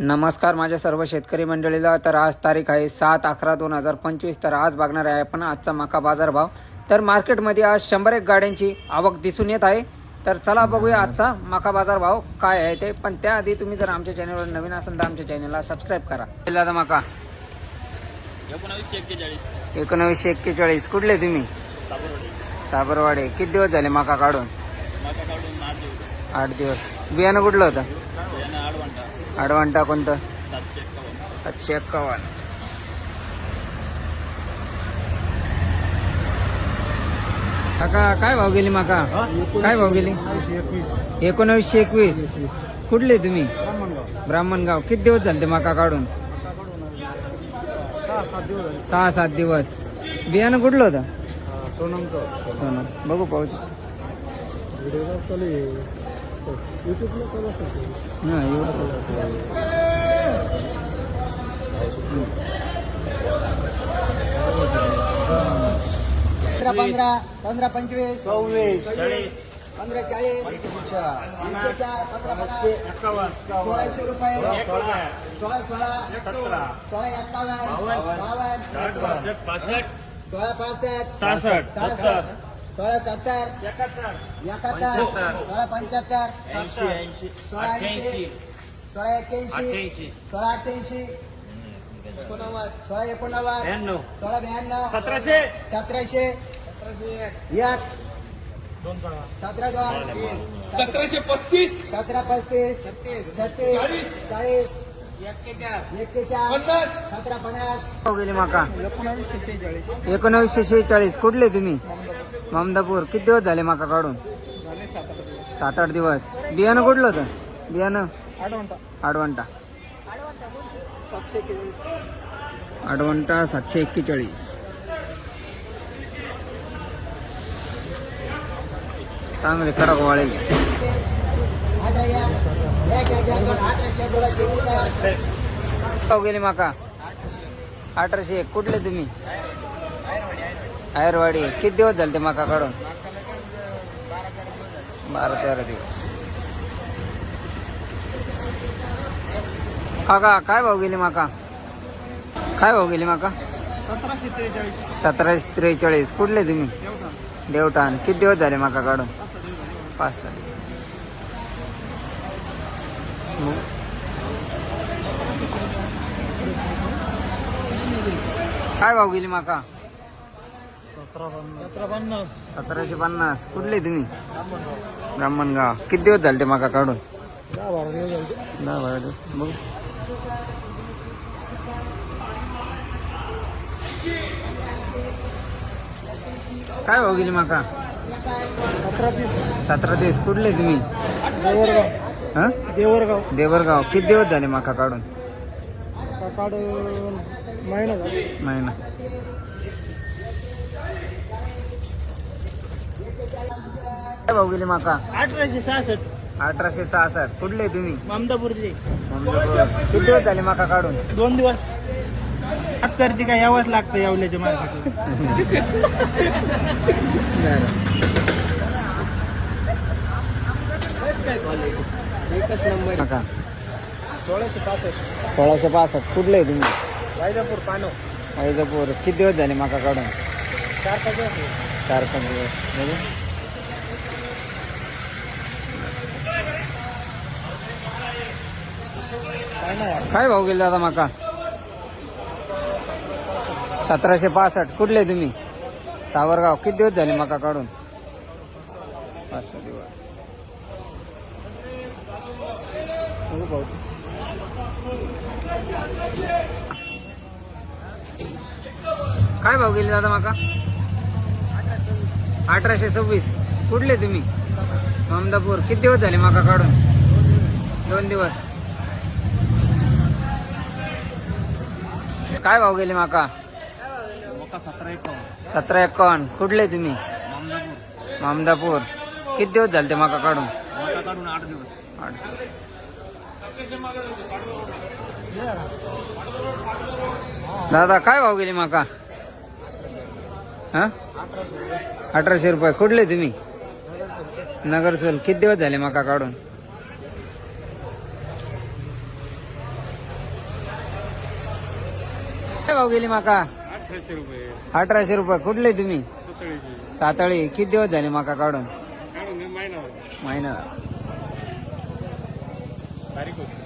नमस्कार माझ्या सर्व शेतकरी मंडळीला. तर आज तारीख आहे सात अकरा दोन हजार पंचवीस. तर आज बघणार आहे आपण आजचा मका बाजार भाव. तर मार्केटमध्ये आज शंभर एक गाड्यांची आवक दिसून येत आहे. तर चला बघूया आजचा मका बाजार भाव काय आहे ते. पण त्याआधी तुम्ही जर आमच्या चॅनलवर नवीन असाल तर आमच्या चॅनलला सबस्क्राईब करा. दादा मका. एकोणावीसशे एक्केचाळीस. एकोणावीसशे एक्केचाळीस कुठले तुम्ही? साबरवाडी. साबरवाडे किती दिवस झाले मका काढून? आठ दिवस आठ दिवस. बियाणं कुठलं होतं? आडवांटा कोणतं? सातशे एक्कावन्न काका काय भाव गेली माका? काय भाव गेली? एकोणावीसशे एकवीस. कुठले तुम्ही? ब्राह्मणगाव. किती दिवस झाले ते माका काढून? सहा सात दिवस बियाणं कुठलं होतं? सोनं. बघू पाहू. हा, एवढं. पंधरा पंधरा पंचवीस. सव्वीस. पंधरा चाळीस. सोळाशे रुपये. सोळा सोळा. सोळा एक्कावन्न बावन्न. सोळा पासष्ट. सहासष्ट. सहासष्ट. सोळा सत्तर एकाहत्तर सोळा पंच्याहत्तर सोळा ऐंशी सोळा एक्क्याऐंशी सोळा अठ्ठ्याऐंशी सोळा एकोणनव्वद सोळा ब्याण्णव सतराशे सतराशे एक सतरा दोन सतराशे पस्तीस सतरा पस्तीस छत्तीस चाळीस गेली माका. एकोणावीसशे शेहेचाळीस कुठले तुम्ही? ममदापूर. किती दिवस झाले माका काढून? सात आठ दिवस. बियाणं कुठलं होतं? बियाणं? आडवंटा. सातशे एक्केचाळीस आडवंटा सातशे एक्केचाळीस. चांगले कडक वाळे. भाव गेली माका. अठराशे एक. कुठले तुम्ही? आयरवाडी. किती दिवस झाले ते माका काढून? बारा तेरा दिवस. काका काय भाव गेली माका? काय भाव गेली माका? सतराशे त्रेचाळीस. सतराशे त्रेचाळीस. कुठले तुम्ही? देवठाण. किती दिवस झाले माका काढून? पाच सहा. काय भाव गेली माका? सतराशे पन्नास. कुठले तुम्ही? ब्राह्मणगाव. किती दिवस झाले ते माका काढून? दहा बारा दिवस बघू. काय भाव गेली माका? सतरा तीस. सतरा तीस. कुठले तुम्ही? हा? देवरगाव. देवरगाव. किती दिवस झाले माका काढून? महिना झाला. नाही ना काय भाव गेली माका? अठराशे सहासष्ट. अठराशे सहासष्ट. कुठले तुम्ही? ममदापूरचे. ममदापूर. किती दिवस झाले माका काढून? दोन दिवस. करते काय यावंच लागतं यावल्याच्या मार्केट एकच नंबर. सोळाशे पासष्ट. सोळाशे पासष्ट. कुठले तुम्ही? वायदापूर पानो वैजापूर. किती दिवस झाले माका काढून? चार पाच दिवस चार पाच दिवस. बघू. काय नाही काय भाव गेले दादा माका? सतराशे पासष्ट. कुठले तुम्ही? सावरगाव. किती दिवस झाले माका काढून? पाच सहा दिवस. काय भाव गेले दादा माका? अठराशे सव्वीस. कुठले तुम्ही? ममदापूर किती दिवस झाले माका काढून? दोन दिवस. काय भाव गेले माका? मका सतरा एकावन्न. कुठले तुम्ही? मामदापूर मामदापूर किती दिवस झाले ते माका काढून? मका काढून आठ दिवस. आठ. दिवस. दादा काय भाव गेले माका? हा? अठराशे रुपये. कुठले तुम्ही? नगरसल किती दिवस झाले माका काढून? काय भाव गेली माका? अठराशे रुपये. कुठले तुम्ही? सातळी. किती दिवस झाले माका काढून? महिना होता महिना तारीख होती